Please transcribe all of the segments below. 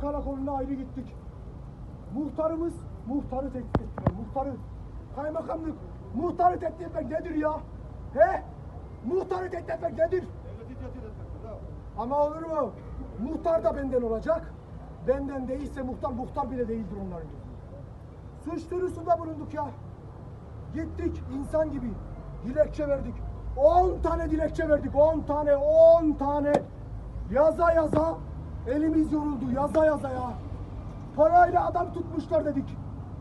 Karakoluna ayrı gittik. Muhtarımız muhtarı tehdit ettiler. Muhtarı. Kaymakamlık. Muhtarı tehdit etmek nedir ya? He? Muhtarı tehdit etmek nedir? Ama olur mu? Muhtar da benden olacak. Benden değilse muhtar, muhtar bile değildir onların gözünde. Suç duyurusunda bulunduk ya. Gittik insan gibi. Dilekçe verdik. 10 tane dilekçe verdik. 10 tane, 10 tane. Yaza yaza elimiz yoruldu. Yaza yaza ya. Parayla adam tutmuşlar dedik.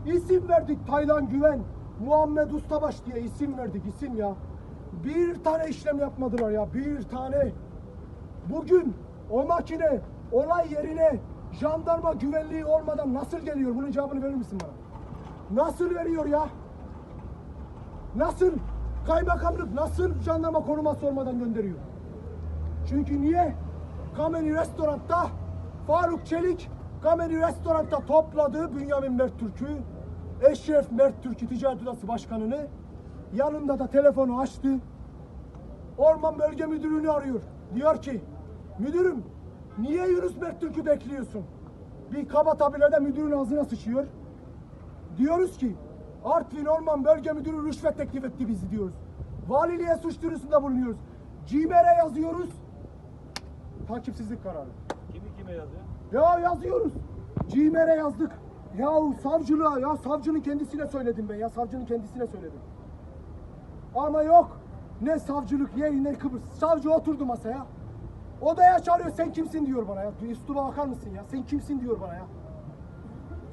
İsim verdik Taylan Güven. Muhammed Ustabaş diye isim verdik isim ya. Bir tane işlem yapmadılar ya. Bir tane. Bugün o makine olay yerine jandarma güvenliği olmadan nasıl geliyor? Bunun cevabını verir misin bana? Nasıl veriyor ya? Nasıl? Kaymakamlık nasıl jandarma koruması olmadan gönderiyor? Çünkü niye? Kameni Restorant'ta Faruk Çelik Kameni Restorant'ta topladı Bünyamin Mert Türk'ü Eşref Mert Türk'ü Ticaret Odası Başkanı'nı yanında da telefonu açtı. Orman Bölge Müdürlüğü'nü arıyor. Diyor ki müdürüm niye Yunus Mert Türk'ü bekliyorsun? Bir kaba tabirle müdürün ağzına sıçıyor. Diyoruz ki Artvin Orman Bölge Müdürü rüşvet teklif etti bizi diyoruz. Valiliğe suç duyurusunda bulunuyoruz. CİMER'e yazıyoruz. Takipsizlik kararı. Kimi kime yazıyor? Ya yazıyoruz. CİMER'e yazdık. Yahu savcılığa ya savcının kendisine söyledim ben ya savcının kendisine söyledim. Ama yok. Ne savcılık ye ne Kıbrıs. Savcı oturdu masaya. Odaya çağırıyor sen kimsin diyor bana ya. Üstüme bakar mısın ya? Sen kimsin diyor bana ya.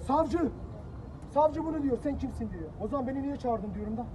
Savcı. Savcı bunu diyor sen kimsin diyor. O zaman beni niye çağırdın diyorum da.